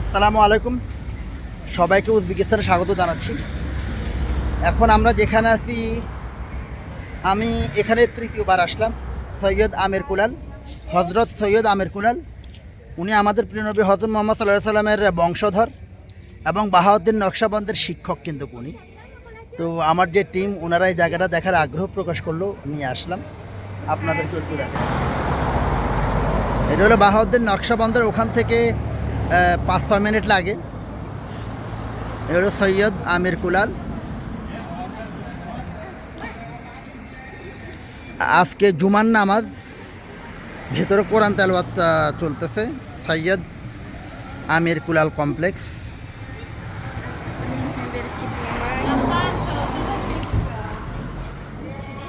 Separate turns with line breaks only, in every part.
আসসালামু আলাইকুম। সবাইকে উজবেকিস্তানে স্বাগত জানাচ্ছি। এখন আমরা যেখানে আছি, আমি এখানে তৃতীয়বার আসলাম, সৈয়দ আমির কুলাল হজরত সৈয়দ আমির কুলাল। উনি আমাদের প্রিয়নবী হজরত মোহাম্মদ সাল্লাহ সাল্লামের বংশধর এবং বাহাউদ্দিন নকশাবন্দের শিক্ষক কিন্তু উনি। তো আমার যে টিম ওনারা এই জায়গাটা দেখার আগ্রহ প্রকাশ করল, নিয়ে আসলাম। আপনাদেরকে একটু দেখাই। এটা হলো বাহাউদ্দিন নকশাবন্দের ওখান থেকে পাঁচ ছয় মিনিট লাগে। এটা সৈয়দ আমির কুলাল। আজকে জুমার নামাজ, ভেতরে কোরআন তেলবাত চলতেছে। Syed Amir Kulal complex.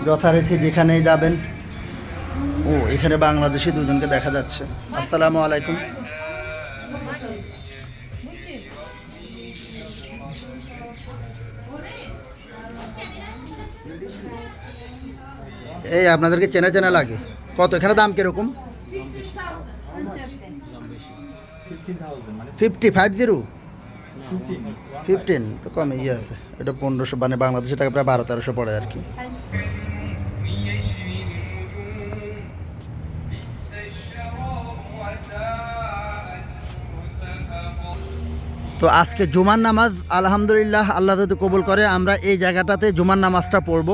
যথারীতি যেখানে যাবেন। ও, এখানে বাংলাদেশি দুজনকে দেখা যাচ্ছে। আসসালামু আলাইকুম। এই আপনাদেরকে চেনা চেনা লাগে। কত? এখানে দাম কীরকম? Fifty, five zero? ফিফটিন, তো কমে ইয়ে আছে। এটা পনেরোশো মানে বাংলাদেশের টাকা প্রায় বারো তেরোশো পড়ে আর কি। তো আজকে জুমার নামাজ, আলহামদুলিল্লাহ, আল্লাহ যদি কবুল করে, আমরা এই জায়গাটাতে জুমার নামাজটা পড়ব।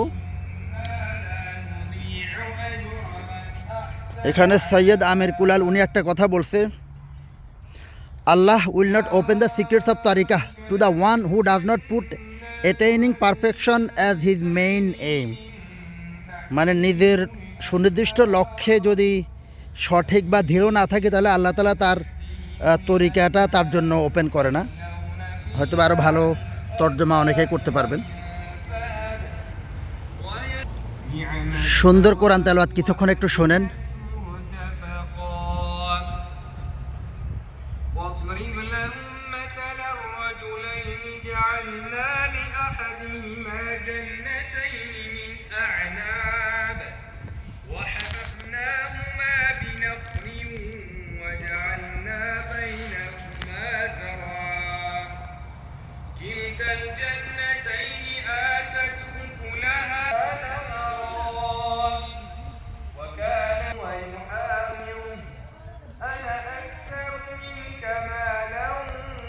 এখানে সৈয়দ আমির কুলাল, উনি একটা কথা বলছে, Allah will not open the secrets of tariqa to the one who does not put attaining perfection as his main aim মানে নিজের সুনির্দিষ্ট লক্ষ্যে যদি সঠিক বা দৃঢ় না থাকে, তাহলে আল্লাহ তালা তার তরিকাটা তার জন্য ওপেন করে না হয়তো আরও ভালো তর্জমা অনেকেই করতে পারবেন সুন্দর কোরআন তেলাওয়াত কিছুক্ষণ একটু শোনেন
واضرب لهم مثلا الرجلين جعلنا لأحدهما جنتين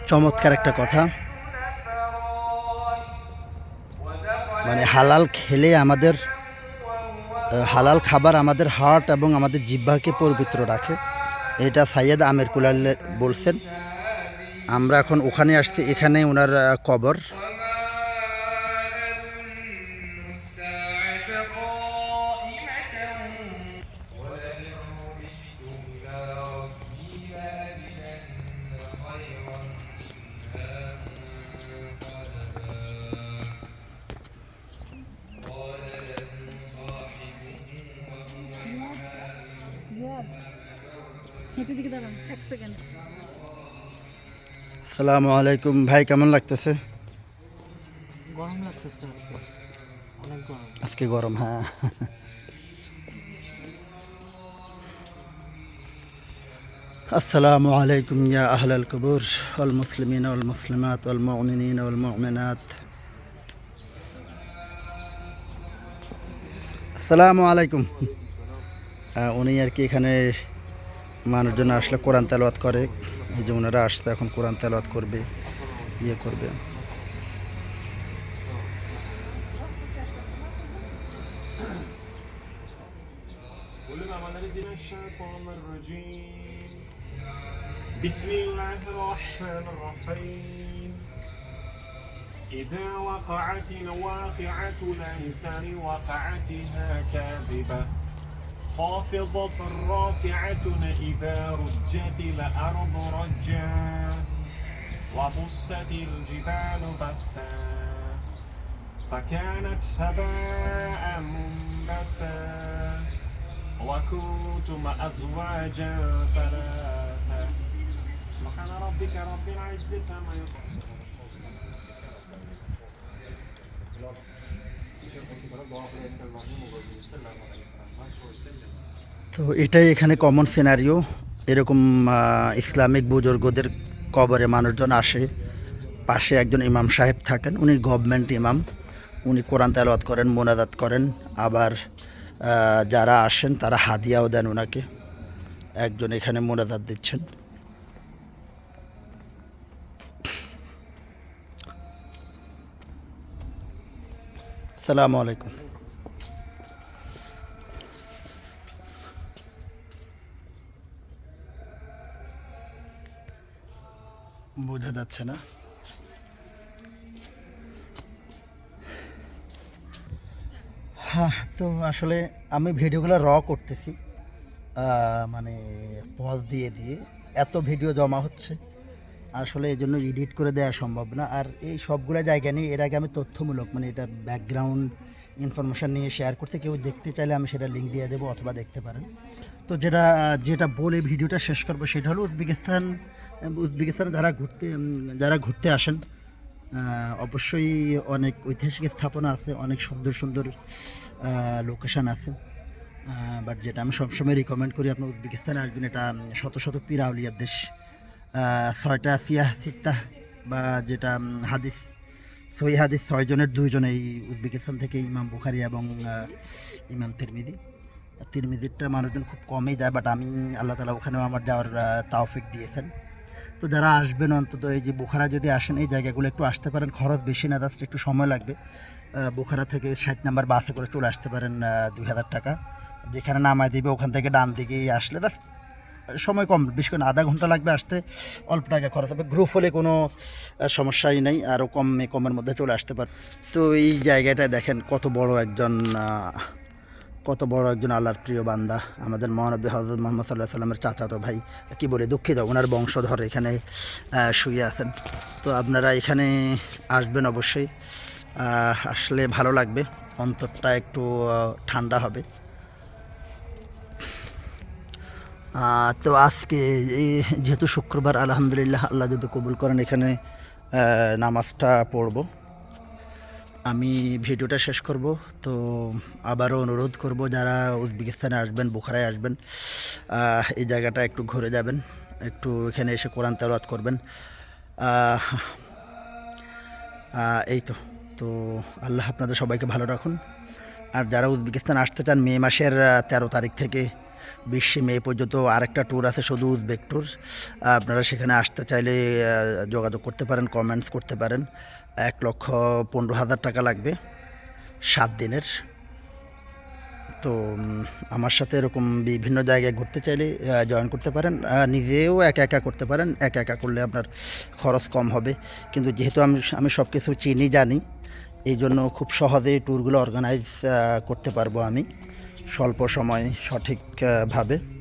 চমৎকার একটা কথা। মানে হালাল খেলে আমাদের হালাল খাবার আমাদের হার্ট এবং আমাদের জিহ্বাকে পবিত্র রাখে। এটা সাইয়েদ আমের কুলাল বলছেন। আমরা এখন ওখানে আসছি, এখানে ওনার কবর। আসসালামু আলাইকুম। ভাই কেমন লাগতেছে?
গরম লাগতেছে আজকে। গরম।
হ্যাঁ। আসসালামু আলাইকুম ইয়া আহলাল কবুর অল মুসলিমিন অল মুসলিমাত অল মমিনিন অল মমিনাত। আসসালামু আলাইকুম। হ্যাঁ উনি আর কি এখানে মানুষজন আসলে কোরআন তেলাওয়াত করে এই যে ওনারা আসছে এখন কোরআন তেলাওয়াত করবে ইয়ে করবে
من الشيطان الرجيم بسم الله الرحمن الرحيم إذا وقعت الواقعة ليس لوقعتها كاذبة خافضة رافعة إذا رجت الأرض رجا وبست الجبال بسا فكانت هباء منبثا وكنتم أزواجا ثلاثا. سبحان ربك رب العزة عما يصفون.
তো এটাই এখানে কমন সিনারিও এরকম ইসলামিক বুজুর্গদের কবরে মানুষজন আসে, পাশে একজন ইমাম সাহেব থাকেন, উনি গভর্নমেন্ট ইমাম। উনি কোরআন তেলাওয়াত করেন, মোনাজাত করেন। আবার যারা আসেন, তারা হাদিয়াও দেন ওনাকে একজন এখানে মোনাজাত দিচ্ছেন। সালামু আলাইকুম। বোঝা যাচ্ছে না। হ্যাঁ তো আসলে আমি ভিডিওগুলো র করতেছি। মানে পজ দিয়ে দিয়ে। এত ভিডিও জমা হচ্ছে। আসলে এই জন্য এডিট করে দেওয়া সম্ভব না। আর এই সবগুলো জায়গা নিয়ে এর আগে আমি তথ্যমূলক মানে এটার ব্যাকগ্রাউন্ড ইনফরমেশান নিয়ে শেয়ার করতে, কেউ দেখতে চাইলে আমি সেটা লিঙ্ক দিয়ে দেবো অথবা দেখতে পারেন। তো যেটা যেটা বলে ভিডিওটা শেষ করব সেটা হলো উজবেকিস্তান, উজবেকিস্তানে যারা ঘুরতে যারা ঘুরতে আসেন অবশ্যই অনেক ঐতিহাসিক স্থাপনা আছে, অনেক সুন্দর সুন্দর লোকেশান আছে। বাট যেটা আমি সবসময় রিকমেন্ড করি আপনার উজবেকিস্তানে আসবেন, এটা শত শত পিরাউলিয়ার দেশ। ছয়টা সিয়াহ সিত্তা বা যেটা হাদিস। সই হাদিস ছয়জনের দুইজন এই উজবেকিস্তান থেকে ইমাম বুখারি এবং ইমাম তিরমিদি। তিরমিদিরটা মানুষজন খুব কমই যায় বাট আমি আল্লাহ তালা ওখানেও আমার যাওয়ার তাওফিক দিয়েছেন। তো যারা আসবেন অন্তত এই যে বোখারা যদি আসেন, এই জায়গাগুলো একটু আসতে পারেন। খরচ বেশি না জাস্ট একটু সময় লাগবে। বোখারা থেকে ষাট নাম্বার বাসে করে চলে আসতে পারেন দুই হাজার টাকা। যেখানে নামায় দিবে, ওখান থেকে ডান দিকেই আসলে জাস্ট সময় কম বেশি করে আধা ঘণ্টা লাগবে আসতে, অল্প টাকা খরচ হবে। গ্রুপ হলে কোনো সমস্যাই নেই আরও কমে কমের মধ্যে চলে আসতে পারে। তো এই জায়গাটায় দেখেন কত বড় একজন কত বড় একজন আল্লাহর প্রিয় বান্দা, আমাদের মহানবী হজরত মোহাম্মদ সাল্লাহ সাল্লামের চাচাতো ভাই। কি বলে দুঃখিত, ওনার বংশধর এখানে শুয়ে আছেন। তো আপনারা এখানে আসবেন অবশ্যই। আসলে ভালো লাগবে, অন্তরটা একটু ঠান্ডা হবে। তো আজকে যেহেতু শুক্রবার, আলহামদুলিল্লাহ আল্লাহ যদি কবুল করেন, এখানে নামাজটা পড়ব। আমি ভিডিওটা শেষ করব, তো আবারও অনুরোধ করব, যারা উজবেকিস্তানে আসবেন, বুখারায় আসবেন এই জায়গাটা একটু ঘুরে যাবেন, একটু এখানে এসে কোরআন তেলাওয়াত করবেন। এই তো তো আল্লাহ আপনাদের সবাইকে ভালো রাখুন। আর যারা উজবেকিস্তান আসতে চান, মে মাসের তেরো তারিখ থেকে বিশে মে পর্যন্ত আরেকটা ট্যুর আছে শুধু উজবেক ট্যুর আপনারা সেখানে আসতে চাইলে যোগাযোগ করতে পারেন কমেন্টস করতে পারেন। এক লক্ষ পনেরো হাজার টাকা লাগবে সাত দিনের। তো আমার সাথে এরকম বিভিন্ন জায়গায় ঘুরতে চাইলে জয়েন করতে পারেন। নিজেও একা একা করতে পারেন। একা একা করলে আপনার খরচ কম হবে। কিন্তু যেহেতু আমি আমি সব কিছু চিনি, জানি, এই জন্য খুব সহজেই ট্যুরগুলো অর্গানাইজ করতে পারব আমি। স্বল্প সময় সঠিকভাবে